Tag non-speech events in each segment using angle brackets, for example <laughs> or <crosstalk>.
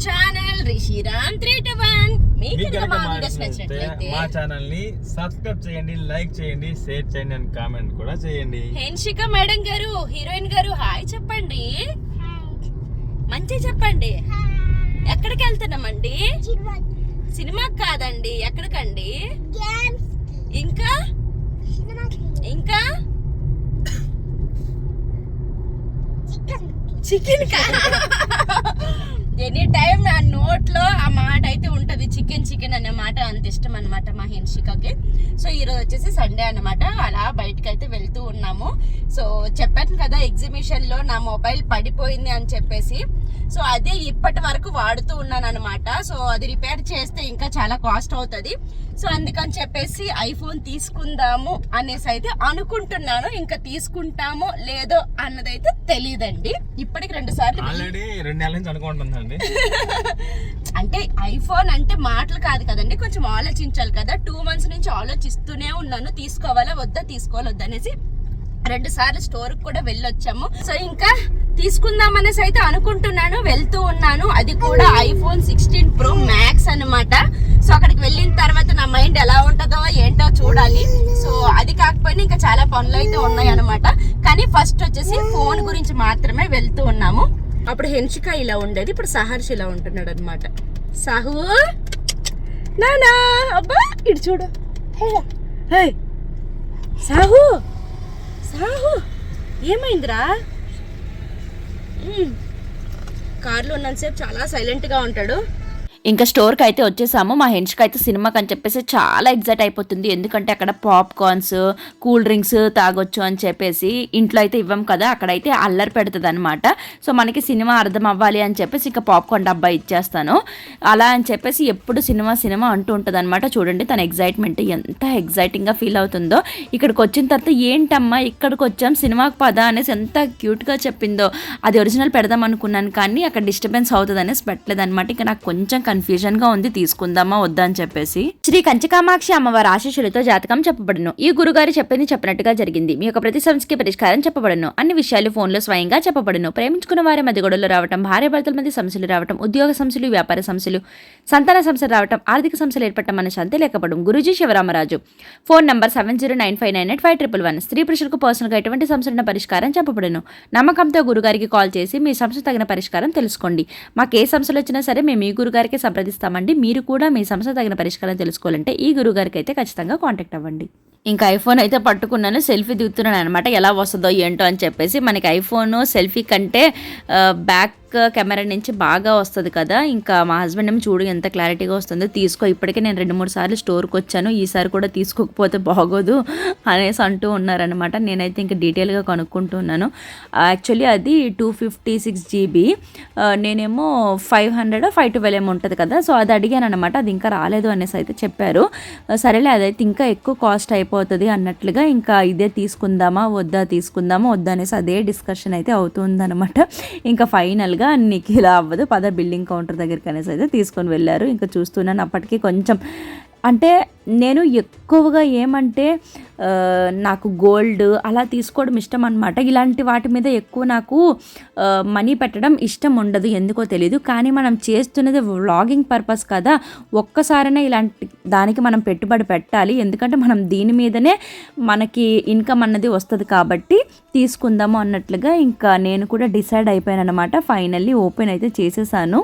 Channel Rishiram three two one మీకు మా videos నచ్చినట్లయితే మా ఛానల్ని సబ్స్క్రైబ్ చేయండి లైక్ చేయండి షేర్ చేయండి అండ్ కామెంట్ కూడా చేయండి. హెన్షిక మేడం గారు హీరోయిన్ గారు హాయ్ చెప్పండి. మంచి చెప్పండి. ఎక్కడికి వెళ్తున్నామండి? సినిమా కాదండి ఎక్కడికండి? ఇంకా? ఇంకా? చికెన్ కా? <laughs> ఎనీ టైం నా నోట్లో ఆ మాట అయితే ఉంటుంది. చికెన్ చికెన్ అనే మాట అంత ఇష్టం అనమాట మా హెన్షికకి. సో ఈ రోజు వచ్చేసి సండే అన్నమాట. అలా బయటకు అయితే వెళ్తూ ఉన్నాము. సో చెప్పాను కదా ఎగ్జిబిషన్లో నా మొబైల్ పడిపోయింది అని చెప్పేసి. సో అదే ఇప్పటి వరకు వాడుతూ ఉన్నాను అనమాట సో అది రిపేర్ చేస్తే ఇంకా చాలా కాస్ట్ అవుతుంది. సో అందుకని చెప్పేసి ఐఫోన్ తీసుకుందాము అనేసి అయితే అనుకుంటున్నాను. ఇంకా తీసుకుంటామో లేదో అన్నదైతే తెలియదండి ఇప్పటికి రెండు సార్లు <laughs> అంటే ఐఫోన్ అంటే మాటలు కాదు కదండి. కొంచెం ఆలోచించాలి కదా. టూ మంత్స్ నుంచి ఆలోచిస్తూనే ఉన్నాను. తీసుకోవాలా వద్దా తీసుకోవాలి వద్దా అనేసి రెండు సార్లు స్టోర్ కూడా వెళ్ళొచ్చాము. సో ఇంకా తీసుకుందాం అనేసి అయితే అనుకుంటున్నాను వెళ్తూ ఉన్నాను. అది కూడా ఐఫోన్ సిక్స్టీన్ ప్రో మ్యాక్స్ అనమాట సో అక్కడికి వెళ్ళిన తర్వాత నా మైండ్ ఎలా ఉంటుందో ఏంటో చూడాలి. సో అది కాకపోయినా ఇంకా చాలా పనులు అయితే ఉన్నాయి అనమాట కానీ ఫస్ట్ వచ్చేసి ఫోన్ గురించి మాత్రమే వెళ్తూ ఉన్నాము. అప్పుడు హెన్షిక ఇలా ఉండేది ఇప్పుడు సహర్ష్ ఇలా ఉంటున్నాడు అనమాట సాహు! నానా! అబ్బా! ఇటు చూడు. హే! సాహు! సాహు! ఏమైందిరా? కార్లో ఉన్నంతసేపు చాలా సైలెంట్గా ఉంటాడు. ఇంకా స్టోర్కి అయితే వచ్చేసాము. మా హెన్స్కి అయితే సినిమాకి అని చెప్పేసి చాలా ఎగ్జైట్ అయిపోతుంది. ఎందుకంటే అక్కడ పాప్కార్న్స్ కూల్ డ్రింక్స్ తాగొచ్చు అని చెప్పేసి ఇంట్లో అయితే ఇవ్వం కదా అక్కడైతే అల్లరి పెడుతుంది అనమాట సో మనకి సినిమా అర్థం అవ్వాలి అని చెప్పేసి ఇంకా పాప్కార్న్ డబ్బా ఇచ్చేస్తాను. అలా అని చెప్పేసి ఎప్పుడు సినిమా సినిమా అంటూ ఉంటుంది అనమాట చూడండి తన ఎగ్జైట్మెంట్ ఎంత ఎగ్జైటింగ్గా ఫీల్ అవుతుందో. ఇక్కడికి వచ్చిన తర్వాత ఏంటమ్మా ఇక్కడికి వచ్చాం సినిమాకి పద అనేసి ఎంత క్యూట్గా చెప్పిందో. అది ఒరిజినల్ పెడదాం అనుకున్నాను కానీ అక్కడ డిస్టర్బెన్స్ అవుతుంది అనేసి పెట్టలేదు అనమాట ఇంకా నాకు కొంచెం కన్ఫ్యూజన్గా ఉంది తీసుకుందామా వద్దా అని చెప్పేసి. శ్రీ కంచకామాక్షి అమ్మవారి ఆశీస్సులతో జాతకం చెప్పబడును. ఈ గురుగారు చెప్పింది చెప్పినట్టుగా జరిగింది. మీ యొక్క ప్రతి సమస్యకి పరిష్కారం చెప్పబడును. అన్ని విషయాలు ఫోన్లో స్వయంగా చెప్పబడును. ప్రేమించుకున్న వారి మధ్య గొడవలు రావటం భార్య భర్తల మధ్య సమస్యలు రావటం ఉద్యోగ సమస్యలు వ్యాపార సమస్యలు సంతాన సమస్యలు రావటం ఆర్థిక సమస్యలు ఏర్పడటం మన శాంతి లేకపోవడం. Guruji Sivaramaraju. Phone number seven zero nine five nine eight five triple one స్త్రీ పురుషులకు పర్సనల్గా ఎటువంటి సమస్యలను పరిష్కారం చెప్పబడును. నమ్మకంతో గురుగారికి కాల్ చేసి మీ సమస్య తగిన పరిష్కారం తెలుసుకోండి. మాకు ఏ సమస్యలు వచ్చినా సరే మేము ఈ గురుగారికి సంప్రదిస్తామండి. మీరు కూడా మీ సమస్య తగిన పరిష్కారం తెలుసుకోవాలంటే ఈ గురుగారికి అయితే ఖచ్చితంగా కాంటాక్ట్ అవ్వండి. ఇంకా ఐఫోన్ అయితే పట్టుకున్నాను సెల్ఫీ దిగుతున్నాను అనమాట ఎలా వస్తుందో ఏంటో అని చెప్పేసి మనకి ఐఫోన్ సెల్ఫీ కంటే బ్యాక్ బ్యాక్ కెమెరా నుంచి బాగా వస్తుంది కదా ఇంకా మా హస్బెండ్ ఏమో చూడు ఎంత క్లారిటీగా వస్తుందో తీసుకో ఇప్పటికే నేను రెండు మూడు సార్లు స్టోర్కి వచ్చాను ఈసారి కూడా తీసుకోకపోతే బాగోదు అనేసి అంటూ ఉన్నారనమాట నేనైతే ఇంకా డీటెయిల్గా కనుక్కుంటున్నాను యాక్చువల్లీ అది టూ ఫిఫ్టీ సిక్స్ జీబీ నేనేమో ఫైవ్ హండ్రెడ్ ఫైవ్ ట్వెల్వ్ ఏమో ఉంటుంది కదా సో అది అడిగాను అనమాట అది ఇంకా రాలేదు అనేసి అయితే చెప్పారు. సరేలే అదైతే ఇంకా ఎక్కువ కాస్ట్ అయిపోతుంది అన్నట్లుగా ఇంకా ఇదే తీసుకుందామా వద్దా తీసుకుందామా వద్దా అనేసి అదే డిస్కషన్ అయితే అవుతుందన్నమాట ఇంకా ఫైనల్గా నీకు ఇలా అవ్వదు. పద బిల్డింగ్ కౌంటర్ దగ్గరికి అనేసి అయితే తీసుకొని వెళ్ళారు. ఇంకా చూస్తున్నాను అప్పటికి కొంచెం అంటే నేను ఎక్కువగా ఏమంటే నాకు గోల్డ్ అలా తీసుకోవడం ఇష్టం అనమాట ఇలాంటి వాటి మీద ఎక్కువ నాకు మనీ పెట్టడం ఇష్టం ఉండదు ఎందుకో తెలియదు కానీ మనం చేస్తున్నది వ్లాగింగ్ పర్పస్ కదా. ఒక్కసారైనా ఇలాంటి దానికి మనం పెట్టుబడి పెట్టాలి. ఎందుకంటే మనం దీని మీదనే మనకి ఇన్కమ్ అన్నది వస్తుంది కాబట్టి తీసుకుందాము అన్నట్లుగా ఇంకా నేను కూడా డిసైడ్ అయిపోయాను అనమాట ఫైనల్లీ ఓపెన్ అయితే చేసేసాను.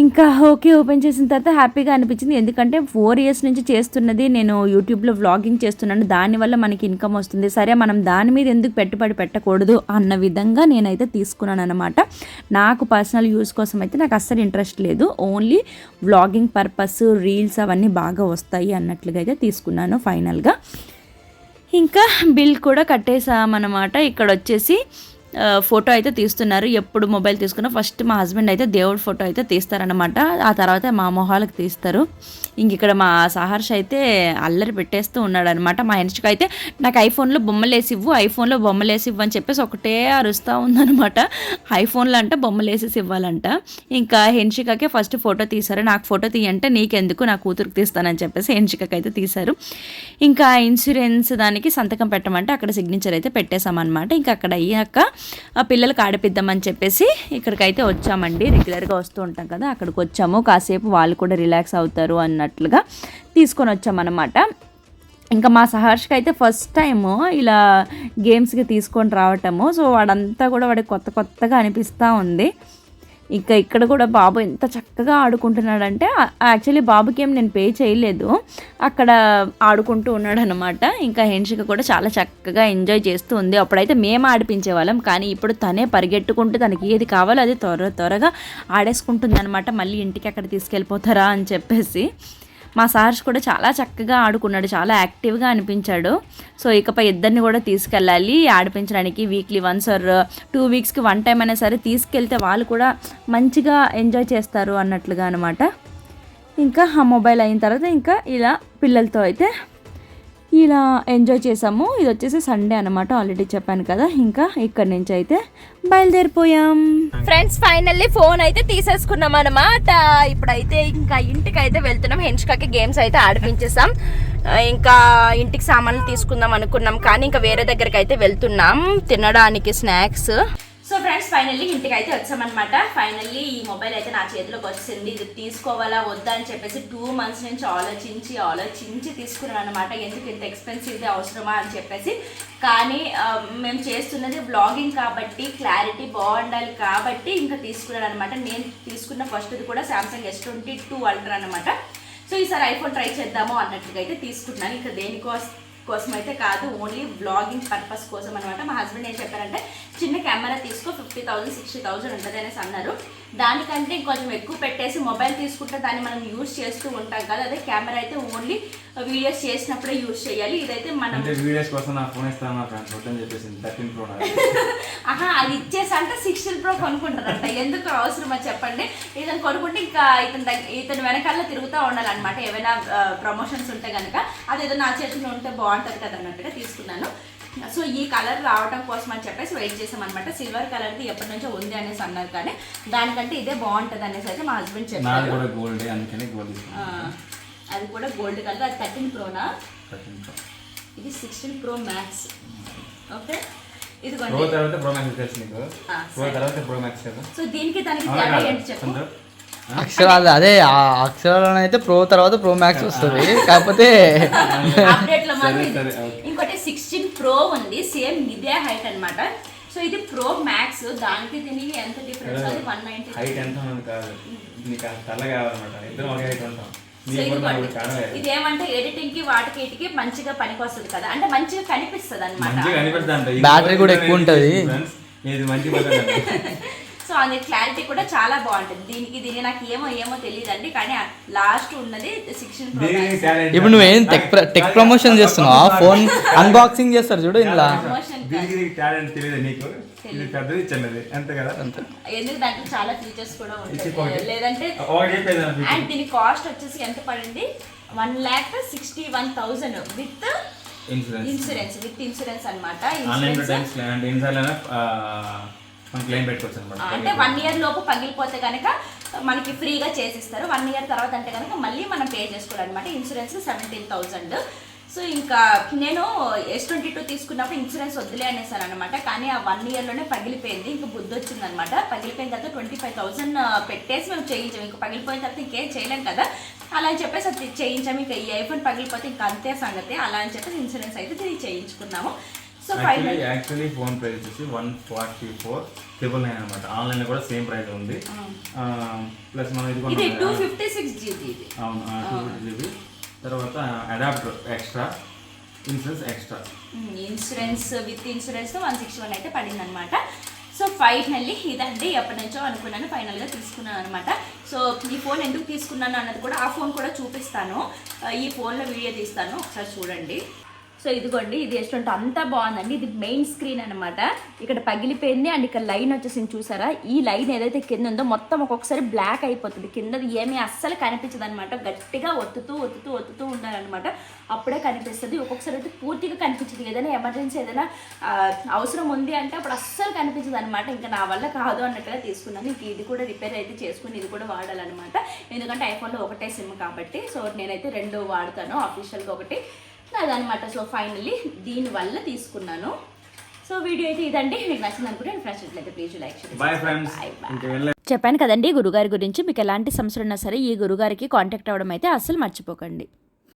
ఇంకా ఓకే ఓపెన్ చేసిన తర్వాత హ్యాపీగా అనిపించింది. ఎందుకంటే ఫోర్ ఇయర్స్ నుంచి చేస్తున్నది నేను యూట్యూబ్లో వ్లాగింగ్ చేస్తున్నాను. దానివల్ల మనకి ఇన్కమ్ వస్తుంది. సరే మనం దాని మీద ఎందుకు పెట్టుబడి పెట్టకూడదు అన్న విధంగా నేనైతే తీసుకున్నాను అనమాట నాకు పర్సనల్ యూస్ కోసం అయితే నాకు అస్సలు ఇంట్రెస్ట్ లేదు. ఓన్లీ వ్లాగింగ్ పర్పస్ రీల్స్ అవన్నీ బాగా వస్తాయి అన్నట్లుగా అయితే తీసుకున్నాను ఫైనల్గా. ఇంకా బిల్ కూడా కట్టేసామన్నమాట. ఇక్కడ వచ్చేసి ఫోటో అయితే తీస్తున్నారు. ఎప్పుడు మొబైల్ తీసుకున్నా ఫస్ట్ మా హస్బెండ్ అయితే దేవుడి ఫోటో అయితే తీస్తారనమాట ఆ తర్వాత మా మొహాలకు తీస్తారు. ఇంక ఇక్కడ మా సహర్ష అయితే అల్లరి పెట్టేస్తూ ఉన్నాడు అనమాట మా హెన్స్కి అయితే నాకు ఐఫోన్లో బొమ్మలేసి ఇవ్వు ఐఫోన్లో బొమ్మలేసి ఇవ్వు అని చెప్పేసి ఒకటే అరుస్తూ ఉందనమాట ఐఫోన్లో అంటే బొమ్మలు వేసేసి ఇవ్వాలంట. ఇంకా హెన్షికకే ఫస్ట్ ఫోటో తీశారు. నాకు ఫోటో తీయంటే నీకెందుకు? నా కూతురికి తీస్తానని చెప్పేసి హెన్షికకి అయితే తీశారు. ఇంకా ఇన్సూరెన్స్ దానికి సంతకం పెట్టమంటే అక్కడ సిగ్నేచర్ అయితే పెట్టేశామన్నమాట. ఇంకా అక్కడ అయ్యాక ఆ పిల్లలకి ఆడిపిద్దామని చెప్పేసి ఇక్కడికైతే వచ్చామండి. రెగ్యులర్గా వస్తూ ఉంటాం కదా అక్కడికి వచ్చాము. కాసేపు వాళ్ళు కూడా రిలాక్స్ అవుతారు అన్న అన్నట్లుగా తీసుకొని వచ్చామన్నమాట. ఇంకా మా సహర్ష్కి అయితే ఫస్ట్ టైము ఇలా గేమ్స్కి తీసుకొని రావటము. సో వాడంతా కూడా వాడికి కొత్త కొత్తగా అనిపిస్తూ ఉంది. ఇంకా ఇక్కడ కూడా బాబు ఎంత చక్కగా ఆడుకుంటున్నాడంటే యాక్చువల్లీ బాబుకి ఏం నేను పే చేయలేదు. అక్కడ ఆడుకుంటూ ఉన్నాడు అనమాట ఇంకా హెన్షిక కూడా చాలా చక్కగా ఎంజాయ్ చేస్తూ ఉంది. అప్పుడైతే మేము ఆడిపించే వాళ్ళం కానీ ఇప్పుడు తనే పరిగెట్టుకుంటూ తనకి ఏది కావాలో అది త్వర త్వరగా ఆడేసుకుంటుంది అనమాట మళ్ళీ ఇంటికి అక్కడ తీసుకెళ్ళిపోతారా అని చెప్పేసి. మా సార్స్ కూడా చాలా చక్కగా ఆడుకున్నాడు చాలా యాక్టివ్గా అనిపించాడు. సో ఇకపై ఇద్దరిని కూడా తీసుకెళ్ళాలి. ఆడిపించడానికి వీక్లీ వన్స్ ఆర్ టూ వీక్స్కి వన్ టైం అయినా సరే తీసుకెళ్తే వాళ్ళు కూడా మంచిగా ఎంజాయ్ చేస్తారు అన్నట్లుగా అనమాట ఇంకా ఆ మొబైల్ అయిన తర్వాత ఇంకా ఇలా పిల్లలతో అయితే ఇలా ఎంజాయ్ చేసాము. ఇది వచ్చేసి సండే అనమాట ఆల్రెడీ చెప్పాను కదా. ఇంకా ఇక్కడి నుంచి అయితే బయలుదేరిపోయాం. ఫ్రెండ్స్ ఫైనల్లీ ఫోన్ అయితే తీసేసుకున్నాం అనమాట ఇప్పుడైతే ఇంకా ఇంటికి అయితే వెళ్తున్నాం. హెన్స్కాకి గేమ్స్ అయితే ఆడిపించేసాం. ఇంకా ఇంటికి సామాన్లు తీసుకుందాం అనుకున్నాం. కానీ ఇంకా వేరే దగ్గరికి అయితే వెళ్తున్నాం. తినడానికి స్నాక్స్ సో ఫ్రెండ్స్ ఫైనల్లీ ఇంటికి అయితే వచ్చామన్నమాట. ఫైనల్లీ ఈ మొబైల్ అయితే నా చేతిలోకి వచ్చింది. ఇది తీసుకోవాలా వద్దా అని చెప్పేసి టూ మంత్స్ నుంచి ఆలోచించి ఆలోచించి తీసుకున్నాను అనమాట ఎందుకు ఇంత ఎక్స్పెన్సివ్ అవసరమా అని చెప్పేసి. కానీ మేము చేస్తున్నది బ్లాగింగ్ కాబట్టి క్లారిటీ బాగుండాలి కాబట్టి ఇంకా తీసుకున్నాను అనమాట నేను తీసుకున్న ఫస్ట్ది కూడా Samsung S twenty two ultra అనమాట సో ఈసారి ఐఫోన్ ట్రై చేద్దాము అన్నట్టుగా అయితే తీసుకుంటున్నాను ఇంకా దేనికోసం కోసం అయితే కాదు ఓన్లీ బ్లాగింగ్ పర్పస్ కోసం అనమాట మా హస్బెండ్ ఏం చెప్పారంటే చిన్న కెమెరా తీసుకో ఫిఫ్టీ థౌసండ్ సిక్స్టీ థౌసండ్ ఉంటుంది అనేసి అన్నారు. దానికంటే ఇంకొంచెం ఎక్కువ పెట్టేసి మొబైల్ తీసుకుంటే దాన్ని మనం యూజ్ చేస్తూ ఉంటాం కదా అదే కెమెరా అయితే ఓన్లీ వీడియోస్ చేసినప్పుడే యూజ్ చేయాలి. ఇదైతే మనం వీడియోస్ కోసం నా ఫోన్ ఇస్తాను చెప్పేసి ప్రో <laughs> ఆహా అది ఇచ్చేసి అంటే సిక్స్టీన్ ప్రో కొనుక్కుంటారంట. ఎందుకు అవసరమా చెప్పండి. ఇతను కొనుక్కుంటే ఇంకా ఇతని దగ్గర ఇతని వెనకాల తిరుగుతూ ఉండాలన్నమాట. ఏమైనా ప్రమోషన్స్ ఉంటే కనుక అదేదో నా చేతిలో ఉంటే బాగుంటుంది కదా అన్నట్టుగా తీసుకున్నాను. సో ఈ కలర్ రావడం కోసం అని చెప్పేసి వెయిట్ చేసాం అనమాట సిల్వర్ కలర్ది ఎప్పటి నుంచో ఉంది అనేసి అన్నారు కానీ దానికంటే ఇదే బాగుంటుంది అనేసి అయితే మా హస్బెండ్ నాది చెప్పారు కూడా గోల్డ్ అందుకని గోల్డ్ ఆ, అది కూడా గోల్డ్ కలర్ అది థర్టీన్ ప్రోనా ఇది sixteen pro max okay pro ఇదిగోండి తర్వాత ప్రో మ్యాక్స్ తెలుసు నీకు. ఆ, ప్రో తర్వాత ప్రో మ్యాక్స్ కదా. సో దీనికి దానికి అవునా తేడా కాదా? ఏంటి చెప్పు? చంద్రు? అక్షరాలు అదే అక్షరాలను అయితే ప్రో తర్వాత ప్రో మ్యాక్స్ వస్తుంది. కాకపోతే. ఇంకోటి సిక్స్టీన్ ప్రో ఉంది సేమ్ ఇదే హైట్ అన్నమాట. సో ఇది ప్రో మ్యాక్స్ దానికి దీనికి ఎంత డిఫరెన్స్ అది వన్ నైన్టీ హైట్ ఎంత కాదు. నీకు తల కావాలన్నమాట. ఇద్దరం ఒకే హైట్ ఉంటాం. సో నీకు కూడా నాకు ఇదిగోండి కాడలేదు ఇది ఏమంటే ఎడిటింగ్కి వాటికి వీటికి మంచిగా పనికి వస్తుంది కదా. అంటే మంచిగా కనిపిస్తుంది అనమాట Battery కూడా ఎక్కువ ఉంటది. ఇది మంచి పద్ధతి <laughs> సో అది క్లారిటీ కూడా చాలా బాగుంటుంది. దీనికి దీనికి నాకు ఏమో ఏమో తెలియదండి కానీ లాస్ట్ ఉన్నది talent. ఇప్పుడు నువ్వేం టెక్ టెక్ ప్రమోషన్ చేస్తున్నావా? ఫోన్ అన్బాక్సింగ్ చేస్తారు చూడు ఇలా ప్రమోషన్ దీనికి దీనికి టాలెంట్ తెలియదు నీకు? ఇది పెద్దది చిన్నది అంతే కదా? ఎందుకు దాంట్లో చాలా ఫీచర్స్ కూడా ఉంటాయి. లేదంటే అండ్ దీని కాస్ట్ వచ్చేసి ఎంత పడింది? One lakh sixty one thousand with insurance insurance with insurance అనమాట ఇన్సూరెన్స్ మనం క్లెయిమ్ పెట్టుకోవచ్చు అనమాట. అంటే వన్ ఇయర్ లోపు పగిలిపోతే కనుక మనకి ఫ్రీగా చేసిస్తారు. వన్ ఇయర్ తర్వాత అంటే కనుక మళ్ళీ మనం పే చేసుకోవాలన్నమాట. ఇన్సూరెన్స్ సెవెంటీన్ థౌసండ్ సో ఇంకా నేను ఎస్ ట్వంటీ టూ తీసుకున్నప్పుడు ఇన్సూరెన్స్ వద్దులే అనేసాను అనమాట. కానీ ఆ వన్ ఇయర్లోనే పగిలిపోయింది. ఇంకా బుద్ధి వచ్చిందనమాట పగిలిపోయిన తర్వాత ట్వంటీ ఫైవ్ థౌసండ్ పెట్టేసి మేము చేయించాం. ఇంకా పగిలిపోయిన తర్వాత ఇంకేం చేయలేం కదా. అలా అని చెప్పేసి అది చేయించాము ఇంకా ఈ ఐఫోన్ పగిలిపోతే ఇంకా అంతే సంగతి. అలా అని చెప్పేసి ఇన్సూరెన్స్ అయితే ఇది చేయించుకున్నాము. So actually actually phone price వచ్చేసి one forty four triple nine అనమాట ఆన్లైన్ కూడా సేమ్ ప్రైస్ ఉంది. ప్లస్ మనం ఇది టూ. ఫిఫ్టీ సిక్స్ జీబీ అవును టూ ఫిఫ్టీ జీబీ తర్వాత adapter extra insurance extra insurance with insurance one sixty one అయితే పడింది అనమాట సో ఫైనల్లీ ఇదండి ఎప్పటి నుంచో అనుకున్నాను. ఫైనల్గా తీసుకున్నాను అనమాట సో ఈ ఫోన్ ఎందుకు తీసుకున్నాను అన్నది కూడా ఆ ఫోన్ కూడా చూపిస్తాను. ఈ ఫోన్లో వీడియో తీస్తాను. ఒకసారి చూడండి. సో ఇదిగోండి ఇది ఎస్టంటే అంతా బాగుందండి. ఇది మెయిన్ స్క్రీన్ అనమాట ఇక్కడ పగిలిపోయింది అండ్ ఇక్కడ లైన్ వచ్చేసి చూసారా? ఈ లైన్ ఏదైతే కింద ఉందో మొత్తం ఒక్కొక్కసారి బ్లాక్ అయిపోతుంది. కింద ఏమీ అస్సలు కనిపించదు అనమాట గట్టిగా ఒత్తుతూ ఒత్తుతూ ఒత్తుతూ ఉండాలన్నమాట. అప్పుడే కనిపిస్తుంది. ఒక్కొక్కసారి అయితే పూర్తిగా కనిపించదు. ఏదైనా ఎమర్జెన్సీ ఏదైనా అవసరం ఉంది అంటే అప్పుడు అస్సలు కనిపించదు అనమాట ఇంకా నా వల్ల కాదు అన్నట్టుగా తీసుకున్నాను. ఇంక ఇది కూడా రిపేర్ అయితే చేసుకుని ఇది కూడా వాడాలన్నమాట. ఎందుకంటే ఐఫోన్లో ఒకటే సిమ్ కాబట్టి. సో నేనైతే రెండు వాడతాను. అఫీషియల్గా ఒకటి. అదనమాట సో ఫైనల్లీ దీనివల్ల తీసుకున్నాను. సో వీడియో అయితే ఇదండి. మీకు నచ్చింది అనుకుంటే ఫ్రెండ్స్ అయితే ప్లీజ్ లైక్ చెప్పాను కదండి గురుగారి గురించి. మీకు ఎలాంటి సమస్యలు ఉన్నా సరే ఈ గురుగారికి కాంటాక్ట్ అవ్వడం అయితే అస్సలు మర్చిపోకండి.